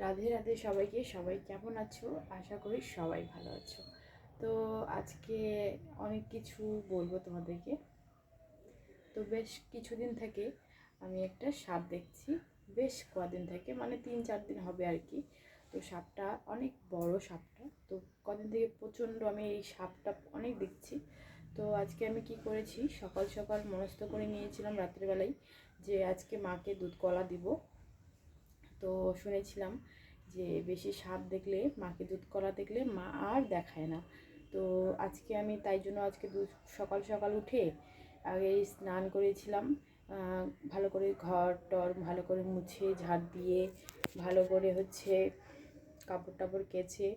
রাধে রাধে সবাইকে। সবাই কেমন আছো? আশা করি সবাই ভালো আছো। তো আজকে অনেক কিছু বলব তোমাদেরকে। তো বেশ কিছুদিন থেকে আমি একটা সাপ দেখছি। বেশ কদিন থেকে মানে তিন চার দিন হবে আর কি। তো সাপটা অনেক বড় সাপটা। তো কদিন থেকে প্রচণ্ড আমি এই সাপটা অনেক দেখছি। তো আজকে আমি কি করেছি? সকাল সকাল মনস্থ করে নিয়েছিলাম রাত্রিবেলায় যে আজকে মাকে দুধ কলা দিব। তো শুনেছিলাম যে বেশি সাপ দেখলে মাকে দুধ কলা দেখলে মা আর দেখায় না। তো আজকে আমি তাই জন্য আজকে দুধ সকাল সকাল উঠে আগে স্নান করেছিলাম ভালো করে ঘর টর ভালো করে মুছে, ঝাড় দিয়ে, ভালো করে হচ্ছে কাপড় টাপড় কেচে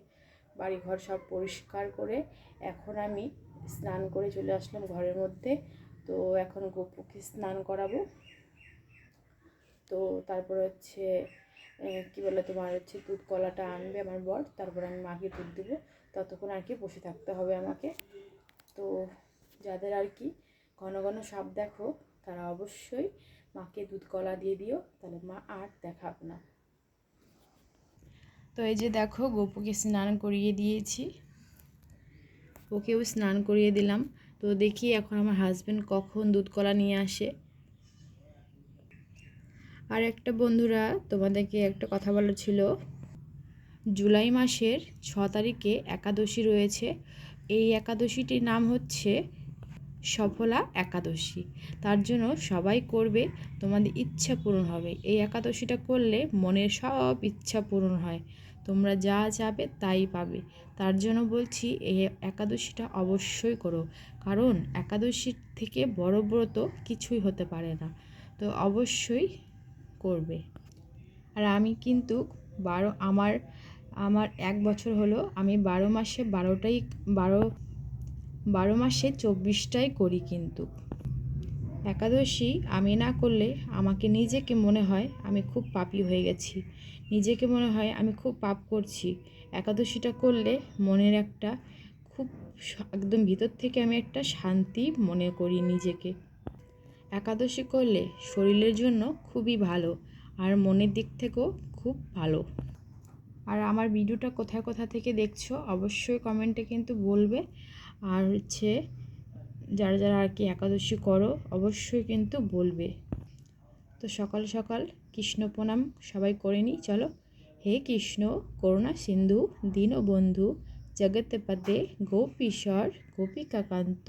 বাড়ি ঘর সব পরিষ্কার করে এখন আমি স্নান করে চলে আসলাম ঘরের মধ্যে। তো এখন গোপুকে স্নান করাবো। তো তারপর হচ্ছে কি বলে তোমার হচ্ছে দুধ কলাটা আনবে আমার বর, তারপর আমি মাকে দুধ দেবো, ততক্ষণ আর কি বসে থাকতে হবে আমাকে। তো যাদের আর কি ঘন ঘন সাপ দেখো, তারা অবশ্যই মাকে দুধ কলা দিয়ে দিও, তাহলে মা আর দেখাবে না। তো এই যে দেখো, গোপুকে স্নান করিয়ে দিয়েছি। ওকেও স্নান করিয়ে দিলাম। তো দেখি এখন আমার হাজবেন্ড কখন দুধ কলা নিয়ে আসে। আর একটা বন্ধুরা তোমাদেরকে একটা কথা বলার ছিল। জুলাই মাসের ছ তারিখে একাদশী রয়েছে। এই একাদশীটির নাম হচ্ছে সফলা একাদশী। তার জন্য সবাই করবে, তোমাদের ইচ্ছা পূরণ হবে। এই একাদশীটা করলে মনের সব ইচ্ছা পূরণ হয়। তোমরা যা চাবে তাই পাবে। তার জন্য বলছি, এই একাদশীটা অবশ্যই করো। কারণ একাদশীর থেকে বড় ব্রত কিছুই হতে পারে না। তো অবশ্যই করবে। আর আমি কিন্তু বারো, আমার আমার এক বছর হলো, আমি বারো মাসে বারোটাই, বারো বারো মাসে চব্বিশটাই করি কিন্তু। একাদশী আমি না করলে আমাকে নিজেকে মনে হয় আমি খুব পাপী হয়ে গেছি। নিজেকে মনে হয় আমি খুব পাপ করছি। একাদশীটা করলে মনের একটা খুব একদম ভিতর থেকে আমি একটা শান্তি মনে করি নিজেকে। একাদশী করলে শরীরের জন্য খুবই ভালো আর মনের দিক থেকেও খুব ভালো। আর আমার ভিডিওটা কোথায় কোথা থেকে দেখছ অবশ্যই কমেন্টে কিন্তু বলবে। আর হচ্ছে যারা যারা আর কি একাদশী করো অবশ্যই কিন্তু বলবে। তো সকাল সকাল কৃষ্ণ প্রণাম সবাই করে নিই, চলো। হে কৃষ্ণ, করুণা সিন্ধু, দীনবন্ধু, জগৎপদে গোপীশ্বর, গোপিকাকান্ত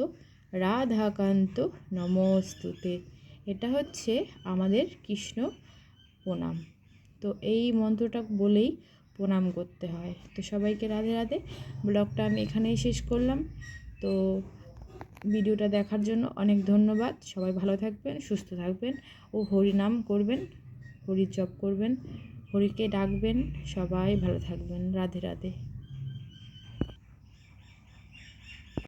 রাধাকান্ত নমস্তুতে। এটা হচ্ছে আমাদের কৃষ্ণ প্রণাম। তো এই মন্ত্রটা বলেই প্রণাম করতে হয়। তো সবাইকে রাধে রাধে। ব্লগটা আমি এখানেই শেষ করলাম। তো ভিডিওটা দেখার জন্য অনেক ধন্যবাদ। সবাই ভালো থাকবেন, সুস্থ থাকবেন ও হরি নাম করবেন হরি জপ করবেন, হরিকে ডাকবেন। সবাই ভালো থাকবেন। রাধে রাধে।